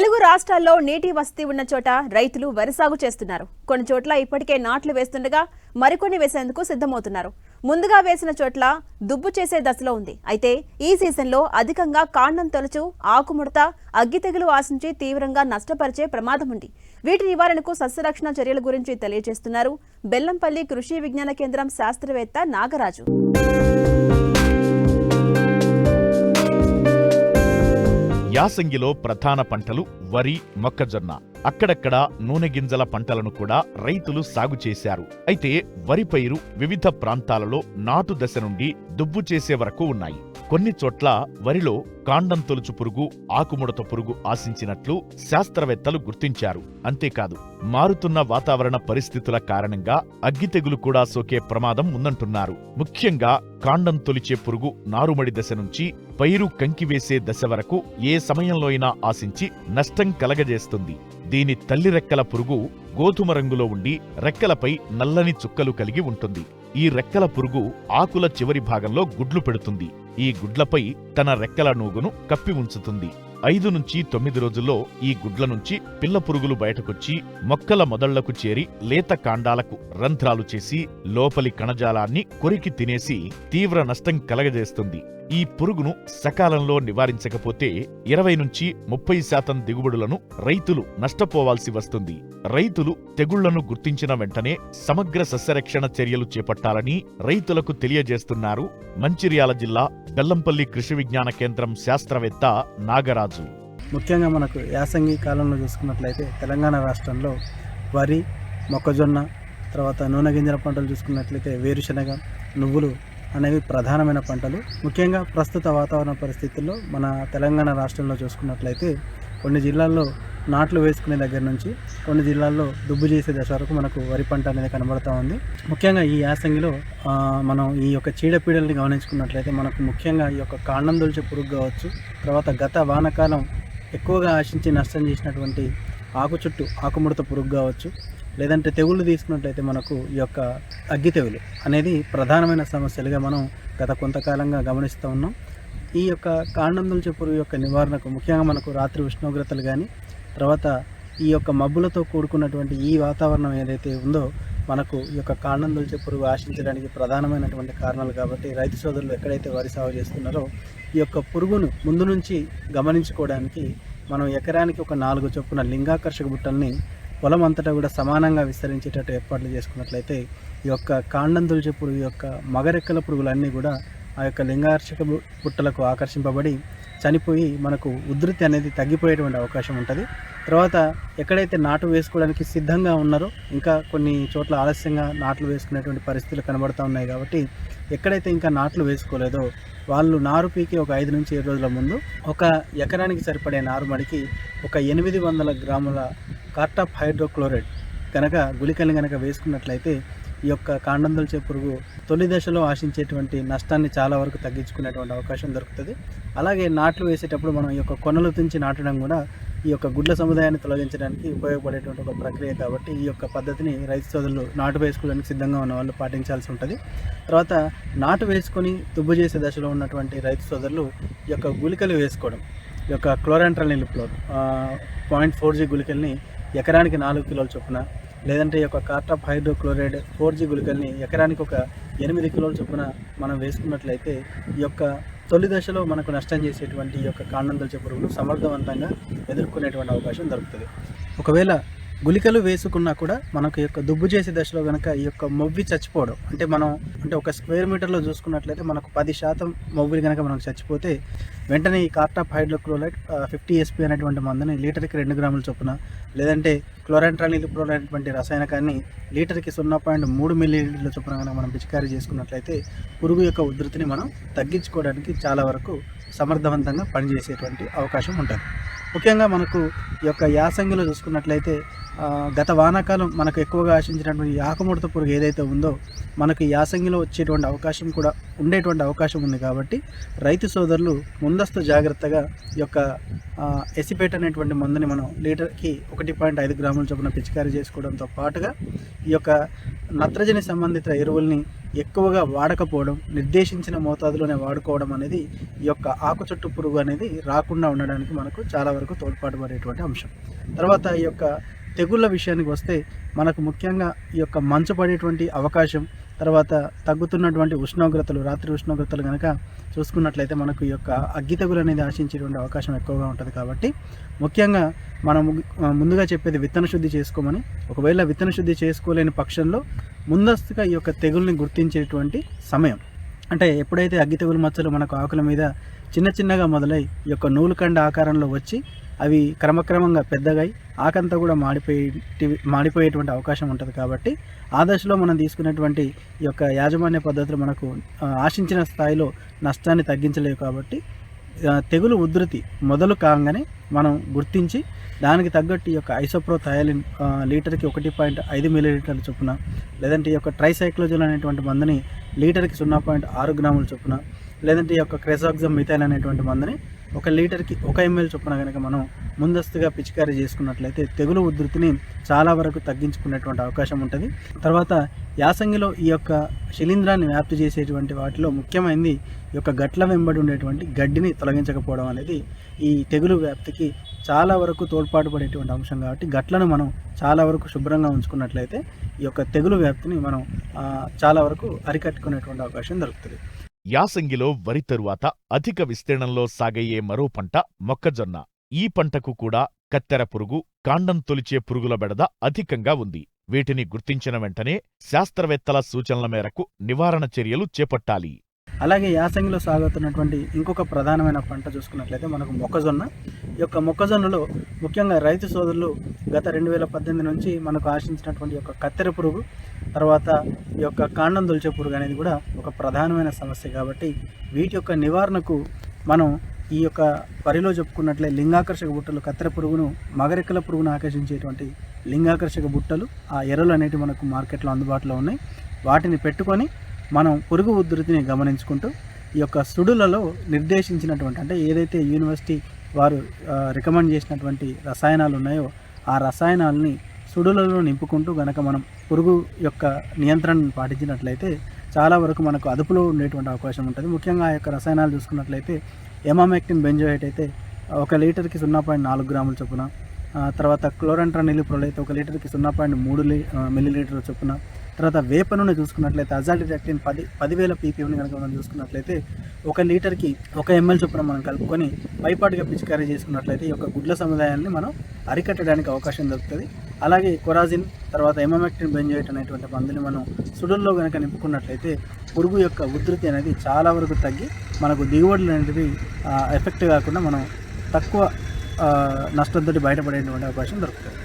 తెలుగు రాష్ట్రాల్లో నీటి వసతి ఉన్న చోట రైతులు వరి సాగు చేస్తున్నారు. కొన్ని చోట్ల ఇప్పటికే నాట్లు వేస్తుండగా మరికొన్ని వేసేందుకు సిద్ధమవుతున్నారు. ముందుగా వేసిన చోట్ల దుబ్బు చేసే దశలో ఉంది. అయితే ఈ సీజన్లో అధికంగా కాండం తొలచు ఆకుముడత అగ్గి తెగులు ఆశించి తీవ్రంగా నష్టపరిచే ప్రమాదం ఉంది వీటి నివారణకు సస్యరక్షణ చర్యల గురించి తెలియజేస్తున్నారు బెల్లంపల్లి కృషి విజ్ఞాన కేంద్రం శాస్త్రవేత్త నాగరాజు. యాసంగిలో ప్రధాన పంటలు వరి మొక్కజొన్న. అక్కడక్కడ నూనె గింజల పంటలను కూడా రైతులు సాగు చేశారు. అయితే వరి పైరు వివిధ ప్రాంతాలలో నాటు దశ నుండి దుబ్బు చేసే వరకు ఉన్నాయి. కొన్ని చోట్ల వరిలో కాండం తొలుచు పురుగు ఆకుముడత పురుగు ఆశించినట్లు శాస్త్రవేత్తలు గుర్తించారు. అంతేకాదు మారుతున్న వాతావరణ పరిస్థితుల కారణంగా అగ్గి తెగులు కూడా సోకే ప్రమాదం ఉందంటున్నారు. ముఖ్యంగా కాండం తొలిచే పురుగు నారుమడి దశ నుంచి పైరు కంకివేసే దశ వరకు ఏ సమయంలో అయినా ఆశించి నష్టం కలగజేస్తుంది. దీని తల్లి రెక్కల పురుగు గోధుమ రంగులో ఉండి రెక్కలపై నల్లని చుక్కలు కలిగి ఉంటుంది. ఈ రెక్కల పురుగు ఆకుల చివరి భాగంలో గుడ్లు పెడుతుంది. ఈ గుడ్లపై తన రెక్కల నూగును కప్పి ఉంచుతుంది. ఐదు నుంచి తొమ్మిది రోజుల్లో ఈ గుడ్ల నుంచి పిల్ల పురుగులు బయటకొచ్చి మొక్కల మొదళ్ళకు చేరి లేత కాండాలకు రంధ్రాలు చేసి లోపలి కణజాలాన్ని కొరికి తినేసి తీవ్ర నష్టం కలగజేస్తుంది. ఈ పురుగును సకాలంలో నివారించకపోతే ఇరవై నుంచి ముప్పై శాతం దిగుబడులను రైతులు నష్టపోవాల్సి వస్తుంది. రైతులు తెగుళ్ళను గుర్తించిన వెంటనే సమగ్ర సస్యరక్షణ చర్యలు చేపట్టాలని రైతులకు తెలియజేస్తున్నారు మంచిర్యాల జిల్లా బెల్లంపల్లి కృషి విజ్ఞాన కేంద్రం శాస్త్రవేత్త నాగరాజు. ముఖ్యంగా మనకు యాసంగి కాలంలో చూసుకున్నట్లయితే తెలంగాణ రాష్ట్రంలో వరి మొక్కజొన్న తర్వాత నూనె గింజల పంటలు చూసుకున్నట్లయితే వేరుశనగ నువ్వులు అనేవి ప్రధానమైన పంటలు. ముఖ్యంగా ప్రస్తుత వాతావరణ పరిస్థితుల్లో మన తెలంగాణ రాష్ట్రంలో చూసుకున్నట్లయితే కొన్ని జిల్లాల్లో నాట్లు వేసుకునే దగ్గర నుంచి కొన్ని జిల్లాల్లో దుబ్బు చేసే దశ వరకు మనకు వరి పంట అనేది కనబడుతూ ఉంది. ముఖ్యంగా ఈ యాసంగిలో మనం ఈ యొక్క చీడపీడల్ని గమనించుకున్నట్లయితే మనకు ముఖ్యంగా ఈ యొక్క కాండం దొలిచే పురుగు కావచ్చు తర్వాత గత వానకాలం ఎక్కువగా ఆశించి నష్టం చేసినటువంటి ఆకు చుట్టూ ఆకుముడత పురుగు కావచ్చు లేదంటే తెగుళ్ళు తీసుకున్నట్లయితే మనకు ఈ యొక్క అగ్గి తెగులు అనేది ప్రధానమైన సమస్యలుగా మనం గత కొంతకాలంగా గమనిస్తూ ఉన్నాం. ఈ యొక్క కాండం పురుగు యొక్క నివారణకు ముఖ్యంగా మనకు రాత్రి ఉష్ణోగ్రతలు కానీ తర్వాత ఈ యొక్క మబ్బులతో కూడుకున్నటువంటి ఈ వాతావరణం ఏదైతే ఉందో మనకు ఈ యొక్క కాండం పురుగు ఆశించడానికి ప్రధానమైనటువంటి కారణాలు కాబట్టి రైతు సోదరులు ఎక్కడైతే వరి సాగు చేస్తున్నారో ఈ యొక్క పురుగును ముందు నుంచి గమనించుకోవడానికి మనం ఎకరానికి ఒక నాలుగు చొప్పున లింగాకర్షక బుట్టల్ని పొలం అంతటా కూడా సమానంగా విస్తరించేటట్టు ఏర్పాట్లు చేసుకున్నట్లయితే ఈ యొక్క కాండం తొలిచే పురుగు యొక్క మగరెక్కల పురుగులన్నీ కూడా ఆ యొక్క లింగాకర్షక పుట్టలకు ఆకర్షింపబడి చనిపోయి మనకు ఉధృతి అనేది తగ్గిపోయేటువంటి అవకాశం ఉంటుంది. తర్వాత ఎక్కడైతే నాటు వేసుకోవడానికి సిద్ధంగా ఉన్నారో ఇంకా కొన్ని చోట్ల ఆలస్యంగా నాట్లు వేసుకునేటువంటి పరిస్థితులు కనబడుతూ ఉన్నాయి కాబట్టి ఎక్కడైతే ఇంకా నాట్లు వేసుకోలేదో వాళ్ళు నారు పీకి ఒక ఐదు నుంచి ఏడు రోజుల ముందు ఒక ఎకరానికి సరిపడే నారుమడికి ఒక ఎనిమిది వందల గ్రాముల కార్టాప్ హైడ్రోక్లోరైడ్ కనుక గుళికల్ని కనుక వేసుకున్నట్లయితే ఈ యొక్క కాండందొలిచే పురుగు తొలి దశలో ఆశించేటువంటి నష్టాన్ని చాలా వరకు తగ్గించుకునేటువంటి అవకాశం దొరుకుతుంది. అలాగే నాట్లు వేసేటప్పుడు మనం ఈ యొక్క కొనలు తుంచి నాటడం కూడా ఈ యొక్క గుడ్ల సముదాయాన్ని తొలగించడానికి ఉపయోగపడేటువంటి ఒక ప్రక్రియ కాబట్టి ఈ యొక్క పద్ధతిని రైతు సోదరులు నాటు వేసుకోవడానికి సిద్ధంగా ఉన్న వాళ్ళు పాటించాల్సి ఉంటుంది. తర్వాత నాటు వేసుకొని దుబ్బు చేసే దశలో ఉన్నటువంటి రైతు సోదరులు ఈ యొక్క గుళికలు వేసుకోవడం ఈ యొక్క chlorantraniliprole point four G గుళికల్ని ఎకరానికి నాలుగు కిలోల చొప్పున లేదంటే ఈ యొక్క కార్టాప్ హైడ్రోక్లోరైడ్ ఫోర్ జీ గుళికల్ని ఎకరానికి ఒక ఎనిమిది కిలోల చొప్పున మనం వేసుకున్నట్లయితే ఈ యొక్క తొలి దశలో మనకు నష్టం చేసేటువంటి ఈ యొక్క కాండం దొలిచే పురుగులు సమర్థవంతంగా ఎదుర్కొనేటువంటి అవకాశం దొరుకుతుంది. ఒకవేళ గుళికలు వేసుకున్నా కూడా మనకు యొక్క దుబ్బు చేసే దశలో కనుక ఈ యొక్క మొవ్వి చచ్చిపోవడం అంటే మనం అంటే ఒక స్క్వేర్ మీటర్లో చూసుకున్నట్లయితే మనకు పది శాతం మొవ్వులు కనుక మనకు చచ్చిపోతే వెంటనే ఈ కార్టాప్ హైడ్రోక్లోరైడ్ ఫిఫ్టీ ఎస్పీ అనేటువంటి మందుని లీటర్కి రెండు గ్రాముల చొప్పున లేదంటే క్లోరాంట్రానిలిప్రోల్ అనేటువంటి రసాయనకాన్ని లీటర్కి సున్నా పాయింట్ మూడు మిల్లీలీటర్ల చొప్పున కనుక మనం పిచికారీ చేసుకున్నట్లయితే పురుగు యొక్క ఉధృతిని మనం తగ్గించుకోవడానికి చాలా వరకు సమర్థవంతంగా పనిచేసేటువంటి అవకాశం ఉంటుంది. ముఖ్యంగా మనకు ఈ యొక్క యాసంగిలో చూసుకున్నట్లయితే గత వానాకాలం మనకు ఎక్కువగా ఆశించినటువంటి ఆకుముడత పురుగు ఏదైతే ఉందో మనకు యాసంగిలో వచ్చేటువంటి అవకాశం కూడా ఉండేటువంటి అవకాశం ఉంది కాబట్టి రైతు సోదరులు ముందస్తు జాగ్రత్తగా ఈ యొక్క ఎసిపేట్ అనేటువంటి మందుని మనం లీటర్కి ఒకటి పాయింట్ ఐదు గ్రాముల చొప్పున పిచికారీ చేసుకోవడంతో పాటుగా ఈ యొక్క నత్రజని సంబంధిత ఎరువుల్ని ఎక్కువగా వాడకపోవడం నిర్దేశించిన మోతాదులోనే వాడుకోవడం అనేది ఈ యొక్క ఆకు చుట్టు పురుగు అనేది రాకుండా ఉండడానికి మనకు చాలా వరకు తోడ్పాటు పడేటువంటి అంశం. తర్వాత ఈ యొక్క తెగుళ్ళ విషయానికి వస్తే మనకు ముఖ్యంగా ఈ యొక్క మంచు పడేటువంటి అవకాశం తర్వాత తగ్గుతున్నటువంటి ఉష్ణోగ్రతలు రాత్రి ఉష్ణోగ్రతలు కనుక చూసుకున్నట్లయితే మనకు ఈ యొక్క అగ్గి తెగులు అనేది ఆశించేటువంటి అవకాశం ఎక్కువగా ఉంటుంది కాబట్టి ముఖ్యంగా మనం ముందుగా చెప్పేది విత్తన శుద్ధి చేసుకోమని ఒకవేళ విత్తన శుద్ధి చేసుకోలేని పక్షంలో ముందస్తుగా ఈ యొక్క తెగుల్ని గుర్తించేటువంటి సమయం. అంటే ఎప్పుడైతే అగ్గి తెగులు మచ్చలు మనకు ఆకుల మీద చిన్న చిన్నగా మొదలై ఈ యొక్క నూలుకండ ఆకారంలో వచ్చి అవి క్రమక్రమంగా పెద్దగా అయి ఆకంతా కూడా మాడిపోయి మాడిపోయేటువంటి అవకాశం ఉంటుంది కాబట్టి ఆ దశలో మనం తీసుకున్నటువంటి ఈ యొక్క యాజమాన్య పద్ధతులు మనకు ఆశించిన స్థాయిలో నష్టాన్ని తగ్గించలేవు కాబట్టి తెగులు ఉధృతి మొదలు కాగానే మనం గుర్తించి దానికి తగ్గట్టు ఈ యొక్క ఐసోప్రో థయాలిన్ లీటర్కి ఒకటి పాయింట్ ఐదు మిల్లీలీటర్ల చొప్పున లేదంటే ఈ యొక్క ట్రైసైక్లోజన్ అనేటువంటి మందుని లీటర్కి సున్నా పాయింట్ ఆరు గ్రాముల చొప్పున లేదంటే ఈ యొక్క క్రెసాక్సమ్ మిథైల్ అనేటువంటి మందుని ఒక లీటర్కి ఒక ఎంఎల్ చొప్పున కనుక మనం ముందస్తుగా పిచికారీ చేసుకున్నట్లయితే తెగులు ఉధృతిని చాలా వరకు తగ్గించుకునేటువంటి అవకాశం ఉంటుంది. తర్వాత యాసంగిలో ఈ యొక్క శిలీంధ్రాన్ని వ్యాప్తి చేసేటువంటి వాటిలో ముఖ్యమైనది ఈ యొక్క గట్ల వెంబడి ఉండేటువంటి గడ్డిని తొలగించకపోవడం అనేది ఈ తెగులు వ్యాప్తికి చాలా వరకు తోడ్పాటు పడేటువంటి అంశం కాబట్టి గట్లను మనం చాలా వరకు శుభ్రంగా ఉంచుకున్నట్లయితే ఈ యొక్క తెగులు వ్యాప్తిని మనం చాలా వరకు అరికట్టుకునేటువంటి అవకాశం దొరుకుతుంది. యాసంగిలో వరి తరువాత అధిక విస్తీర్ణంలో సాగయ్యే మరో పంట మొక్కజొన్న. ఈ పంటకు కూడా కత్తెర పురుగు కాండం తొలిచే పురుగుల బెడద అధికంగా ఉంది. వీటిని గుర్తించిన వెంటనే శాస్త్రవేత్తల సూచనల మేరకు నివారణ చర్యలు చేపట్టాలి. అలాగే యాసంగిలో సాగుతున్నటువంటి ఇంకొక ప్రధానమైన పంట చూసుకున్నట్లయితే మనకు మొక్కజొన్న. ఈ యొక్క మొక్కజొన్నలో ముఖ్యంగా రైతు సోదరులు గత రెండు వేల పద్దెనిమిది నుంచి మనకు ఆశించినటువంటి యొక్క కత్తెర పురుగు తర్వాత ఈ యొక్క కాండం దొలిచే పురుగు అనేది కూడా ఒక ప్రధానమైన సమస్య కాబట్టి వీటి యొక్క నివారణకు మనం ఈ యొక్క వరిలో చెప్పుకున్నట్లే లింగాకర్షక బుట్టలు కత్తెర పురుగును మగరెక్కల పురుగును ఆకర్షించేటువంటి లింగాకర్షక బుట్టలు ఆ ఎర్రలు అనేటివి మనకు మార్కెట్లో అందుబాటులో ఉన్నాయి. వాటిని పెట్టుకొని మనం పురుగు ఉధృతిని గమనించుకుంటూ ఈ యొక్క సుడులలో నిర్దేశించినటువంటి అంటే ఏదైతే యూనివర్సిటీ వారు రికమెండ్ చేసినటువంటి రసాయనాలు ఉన్నాయో ఆ రసాయనాలని సుడులలో నింపుకుంటూ గనక మనం పురుగు యొక్క నియంత్రణను పాటించినట్లయితే చాలా వరకు మనకు అదుపులో ఉండేటువంటి అవకాశం ఉంటుంది. ముఖ్యంగా ఆ యొక్క రసాయనాలు చూసుకున్నట్లయితే ఎమామెక్టిన్ బెంజోయేట్ అయితే ఒక లీటర్కి సున్నా పాయింట్ నాలుగు గ్రాముల చొప్పున తర్వాత క్లోరంట్రానిలిప్రోల్ అయితే ఒక లీటర్కి సున్నా పాయింట్ మూడు లీ మిల్లీ లీటర్ల చొప్పున తర్వాత వేప నూనె చూసుకున్నట్లయితే అజాల్డిరెక్టిన్ పది పదివేల పీపీఎంని కనుక మనం చూసుకున్నట్లయితే ఒక లీటర్కి ఒక ఎంఎల్ చొప్పున మనం కలుపుకొని పైపాటుగా పిచికారీ చేసుకున్నట్లయితే ఈ యొక్క గుడ్ల సముదాయాన్ని మనం అరికట్టడానికి అవకాశం దొరుకుతుంది అలాగే కొరాజిన్ తర్వాత ఎమమెక్టిన్ బెంజోయిట్ అనేటువంటి మందుని మనం సుడుల్లో కనుక నింపుకున్నట్లయితే పురుగు యొక్క ఉధృతి అనేది చాలా వరకు తగ్గి మనకు దిగుబడులు అనేటివి ఎఫెక్ట్ కాకుండా మనం తక్కువ నష్టంతో బయటపడేటువంటి అవకాశం దొరుకుతుంది.